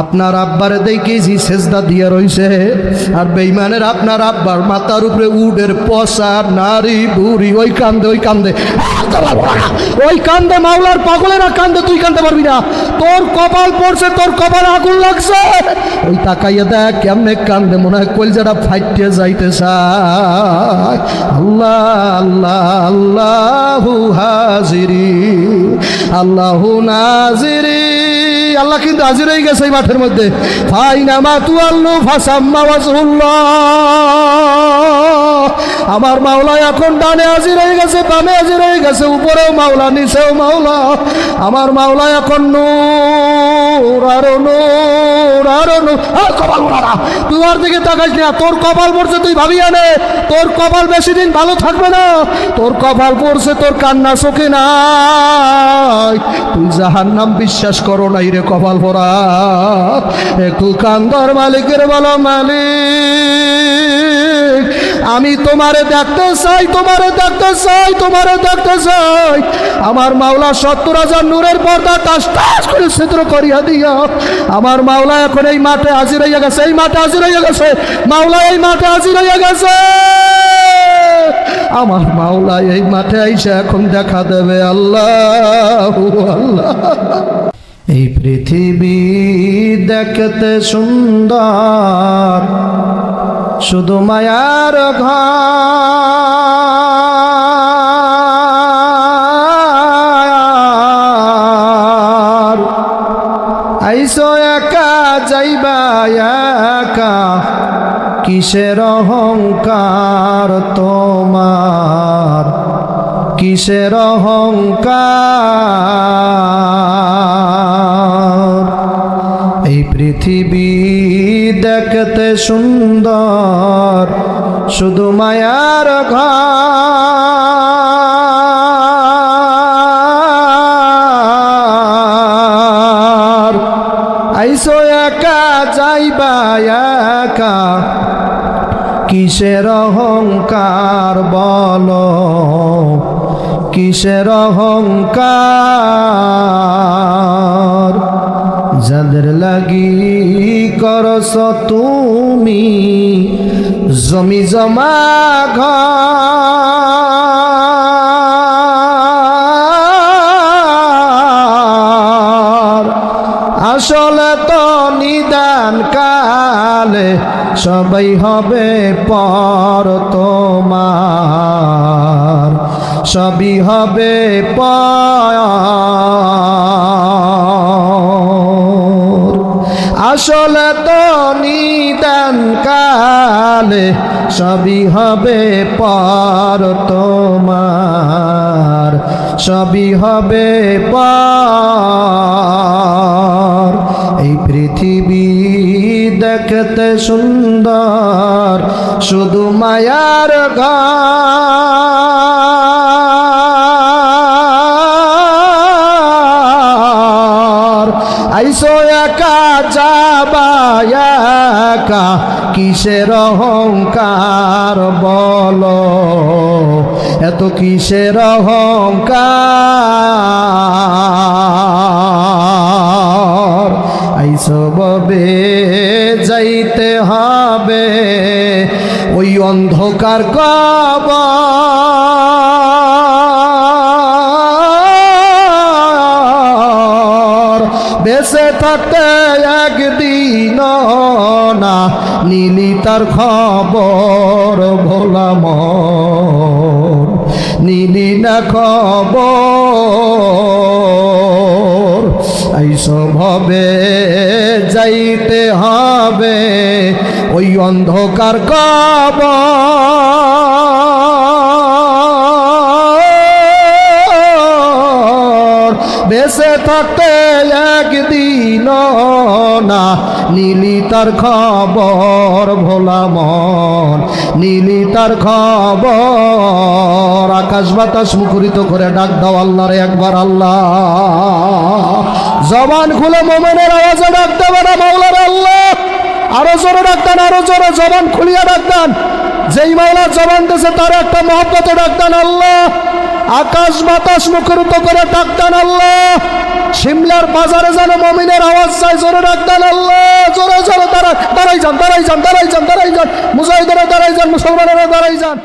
আপনার আব্বার দেখেছি সেজদা দিয়া রইছে। আর বেইমানের আপনার আব্বার মাথার উপরে উডের পশা, নারী, বুড়ি, ওই কান্দে ওই কান্দে। ওই কান্দে মাওলার পাগলেরা কান্দে, তুই কান্দে পারবি না। তোর কপাল পড়ছে, তোর কপাল আগুন লাগছে। ওই তাকাইয়া দেখ, কেমনে কান্দে, মনে হয় কলজাটা ফাইটে যাইতে চায় আল্লাহ আল্লাহ, আল্লাহু হাজিরি, আল্লাহু নাজিরি। আল্লাহ কিন্তু হাজির হয়ে গেছে এই মাঠের মধ্যে। ফাইনামা আল্লু ফাসাম্মা ওয়াজহুল্লাহ। আমার মাওলা এখন ডানে হাজির হয়ে গেছে, বামে হাজির হয়ে গেছে, উপরেও মাওলা, নিচেও মাওলা। আমার মাওলা এখন নূর, আরও নূর, আরও কপাল মোড়া তুই আর দিকে তাকাইস না, তোর কপাল পড়ছে, তুই ভাবি আনে। তোর কপাল বেশি দিন ভালো থাকবে না, তোর কপাল পড়ছে, তোর কান্না চোখে নাই। তুই যাহার নাম বিশ্বাস করো নাই রে কপাল পড়া একটু কান্দর মালিকের বলো মালিক। আমি তোমারে দেখতে চাই, তোমারে দেখতে চাই, তোমারে দেখতে চাই। আমার মাওলা সত্তর হাজার নূরের পর্দা টাস টাস করে ছিদ্র করিয়া দিয়া। আমার মাওলা এখন এই মাঠে হাজির হইয়া গেছে, এই মাঠে হাজির হইয়া গেছে। মাওলা এই মাঠে হাজির হইয়া গেছে। আমার মাওলা এই মাঠে আইসা এখন দেখা দেবে আল্লাহ আল্লাহ। এই পৃথিবী দেখতে সুন্দর। শুধু মায়ার ঘর। আইসো একা যাইবা একা। কিসের অহংকার তোমার? কিসের অহংকার? এই পৃথিবী দেখতে সুন্দর শুধু মায়ার ঘর। আইসো একা যাইবা একা। কিসের অহংকার বলো? কিসের অহংকার? যাদের লাগি করস তুমি, জমি জমা ঘর। আসলে তো নিদান কালে সবাই হবে পর তোমার। সবই হবে পর আসলে তো নিদান কালে, সবই হবে পর তোমার, সবই হবে পর। এই পৃথিবী দেখতে সুন্দর, শুধু মায়ার ঘর। আইসো একা যাবা একা কিসের অহংকার বলো? এত কিসের অহংকার? আইসো ববে যাইতে হবে। ওই অন্ধকার কবর বেঁচে থাকতে একদিন না। নীলি তার খবর ভোলাম নীলি না খবর। এইসব যাইতে হবে ওই অন্ধকার কবর। বেঁচে থাকতে একদিন না। নীলি তার খবর ভোলা মন। নীলি তার খবর আকাশ বাতাস মুখরিত করে ডাক দাও আল্লাহরে একবার আল্লাহ। জবান খুলে মোমেনের আওয়াজে ডাক দেবে না মাওলার আল্লাহ। আরও জোরে ডাকতেন আরও জোরে জবান খুলিয়া ডাকতেন যেই মাওলা জবান দিয়েছে তার একটা মহব্বতে ডাকতেন আল্লাহ। আকাশ বাতাস মুখরিত করে ডাকতেন আল্লাহ। সিমলার বাজারে যেন মমিনের আওয়াজ চাই, জোরে ডাকতেন আল্লাহ, জোরে জোরে দাঁড়াই দাঁড়াই যান দাঁড়াই যান দাঁড়াই যান দাঁড়াই যান, মুজাহিদেরা দাঁড়াই যান, মুসলমানেরা দাঁড়াই যান।